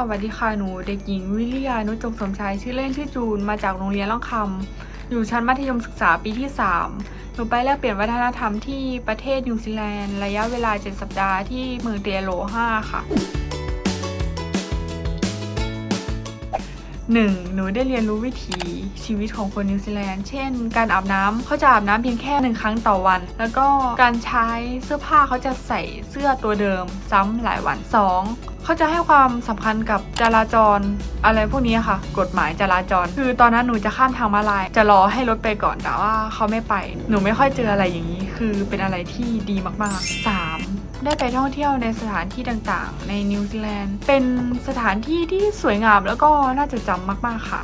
สวัสดีค่ะหนูเด็กหญิงวิริยานุจงสมชายชื่อเล่นชื่อจูนมาจากโรงเรียนล่องคำอยู่ชั้นมัธยมศึกษาปีที่ 3 หนูไปแลกเปลี่ยนวัฒนธรรมที่ประเทศนิวซีแลนด์ ระยะเวลา 7 สัปดาห์ที่เมืองเตียโล5ค่ะ หนึ่งหนูได้เรียนรู้วิถีชีวิตของคนนิวซีแลนด์ เช่น การอาบน้ำเขาจะอาบน้ำเพียงแค่หนึ่งครั้งต่อวัน แล้วก็การใช้เสื้อผ้าเขาจะใส่เสื้อตัวเดิมซ้ำหลายวันสองเขาจะให้ความสำคัญกับจราจรอะไรพวกนี้ค่ะ กฎหมายจราจร คือตอนนั้นหนูจะข้ามทางมาลาย จะรอให้รถไปก่อนแต่ว่าเขาไม่ไป หนูไม่ค่อยเจออะไรอย่างนี้ คือเป็นอะไรที่ดีมากๆสาม ได้ไปท่องเที่ยวในสถานที่ต่างๆ ในนิวซีแลนด์ เป็นสถานที่ที่สวยงามแล้วก็น่าจะจำมากๆค่ะ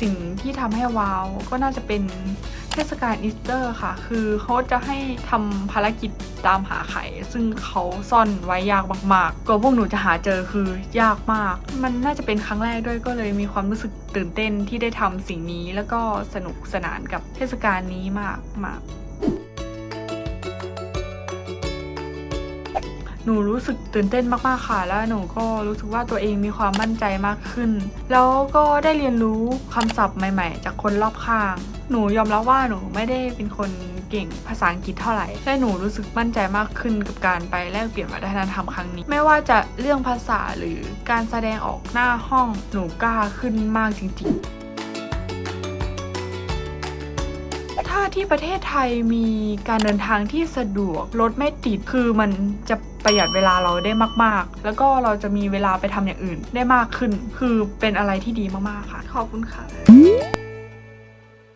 สิ่งที่ทำให้ว้าวก็น่าจะเป็นเทศกาลอีสเตอร์ค่ะ คือเขาจะให้ทำภารกิจตามหาไข่ ซึ่งเขาซ่อนไว้ยากมากๆกว่าพวกหนูจะหาเจอคือยากมาก มันน่าจะเป็นครั้งแรกด้วยก็เลยมีความรู้สึกตื่นเต้นที่ได้ทำสิ่งนี้ แล้วก็สนุกสนานกับเทศกาลนี้มากม หนูรู้สึกตื่นเต้นมากๆค่ะ แล้วหนูก็รู้สึกว่าตัวเองมีความมั่นใจมากขึ้น แล้วก็ได้เรียนรู้คำศัพท์ใหม่ ๆ จากคนรอบข้าง หนูยอมรับว่าหนูไม่ได้เป็นคนเก่งภาษาอังกฤษเท่าไหร่และหนูรู้สึกมั่นใจมากขึ้นกับการไปแลกเปลี่ยนวัฒนธรรมครั้งนี้ ไม่ว่าจะเรื่องภาษาหรือการแสดงออกหน้าห้องหนูกล้าขึ้นมากจริง ๆ ถ้าที่ประเทศไทยมีการเดินทางที่สะดวกรถไม่ติดคือมันจะประหยัดเวลาเราได้มาก ๆ แล้วก็เราจะมีเวลาไปทำอย่างอื่นได้มากขึ้น คือเป็นอะไรที่ดีมาก ๆ ค่ะ ขอบคุณค่ะ